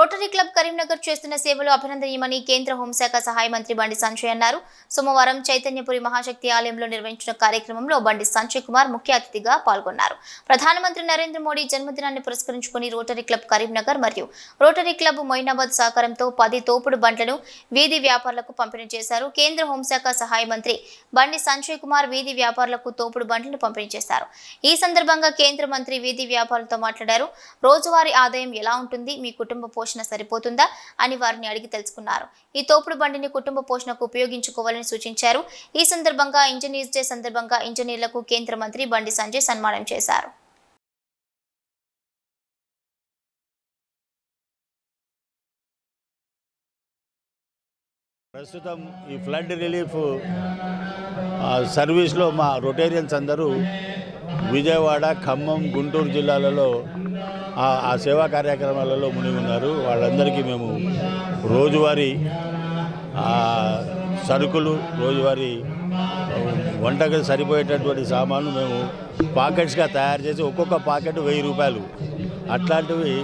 Rotary club Karimnagar చేస్తున్న సేవలు అభినందనీయమని కేంద్ర హోంశాఖ సహాయ మంత్రి బండి సంజయ్ అన్నారు. సోమవారం చైతన్యపురి మహాశక్తి ఆలయంలో నిర్వహించిన కార్యక్రమంలో బండి సంజయ్ కుమార్ ముఖ్య అతిథిగా పాల్గొన్నారు. ప్రధానమంత్రి నరేంద్ర మోడీ జన్మదినాన్ని పురస్కరించుకుని రోటరీ క్లబ్ కరీంనగర్ మరియు రోటరీ క్లబ్ మొయినాబాద్ సహకారంతో పది తోపుడు బండ్లను వీధి వ్యాపారులకు పంపిణీ చేశారు. కేంద్ర హోంశాఖ సహాయ మంత్రి బండి సంజయ్ కుమార్ వీధి వ్యాపారులకు తోపుడు బండ్లను పంపిణీ చేశారు. ఈ సందర్భంగా కేంద్ర మంత్రి వీధి వ్యాపారులతో మాట్లాడారు. రోజువారీ ఆదాయం ఎలా ఉంటుంది? మీ కుటుంబ పోషణ సరిపోతుందా అని వారిని అడిగి తెలుసుకున్నారు. ఈ తోపుడు బండిని కుటుంబ పోషణకు ఉపయోగించుకోవాలని సూచించారు. ఈ సందర్భంగా ఇంజనీర్స్ డే సందర్భంగా ఇంజనీర్లకు కేంద్ర మంత్రి బండి సంజయ్ సన్మానం చేశారు. ప్రస్తుతం ఈ ఫ్లడ్ రిలీఫ్ సర్వీస్లో మా రొటేరియన్స్ అందరూ విజయవాడ ఖమ్మం గుంటూరు జిల్లాలలో ఆ సేవా కార్యక్రమాలలో మునిగి ఉన్నారు వాళ్ళందరికీ మేము రోజువారీ సరుకులు రోజువారీ వంటకు సరిపోయేటటువంటి సామాను మేము పాకెట్స్గా తయారు చేసి ఒక్కొక్క పాకెట్ వెయ్యి రూపాయలు. అట్లాంటివి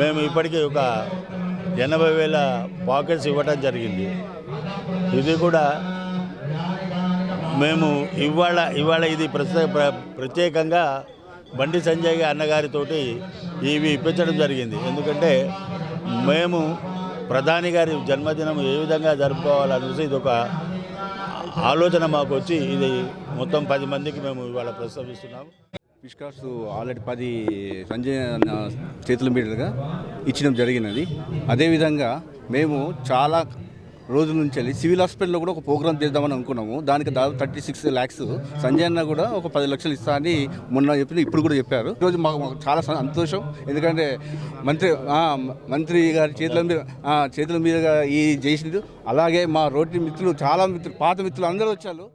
మేము ఇప్పటికీ ఒక ఎనభై వేల పాకెట్స్ ఇవ్వడం జరిగింది. ఇది కూడా మేము ఇవాళ ఇవాళ ఇది ప్ర- ప్రత్యేకంగా బండి సంజయ్ అన్నగారితోటి ఇవి ఇప్పించడం జరిగింది. ఎందుకంటే మేము ప్రధాని గారి జన్మదినం ఏ విధంగా జరుపుకోవాలనేసి ఇది ఒక ఆలోచన మాకు వచ్చి ఇది మొత్తం పది మందికి మేము ఇవాళ ప్రస్తావిస్తున్నాము ఫిష్ కార్డ్స్ ఆల్రెడీ పది సంజయ్ చేతుల మీదుగా ఇచ్చడం జరిగినది. అదేవిధంగా మేము చాలా రోజుల నుంచి వెళ్ళి సివిల్ హాస్పిటల్లో కూడా ఒక ప్రోగ్రామ్ చేద్దామని అనుకున్నాము. దానికి దాదాపు థర్టీ సిక్స్ ల్యాక్స్. సంజయ్ అన్న కూడా ఒక పది లక్షలు ఇస్తా అని మొన్న చెప్పిన ఇప్పుడు కూడా చెప్పారు. ఈరోజు మాకు మాకు చాలా సంతోషం. ఎందుకంటే మంత్రి మంత్రి గారి చేతుల మీద చేతుల మీదుగా ఈ చేసింది అలాగే మా రోడ్డు మిత్రులు చాలా మిత్రులు పాత మిత్రులు అందరూ వచ్చారు.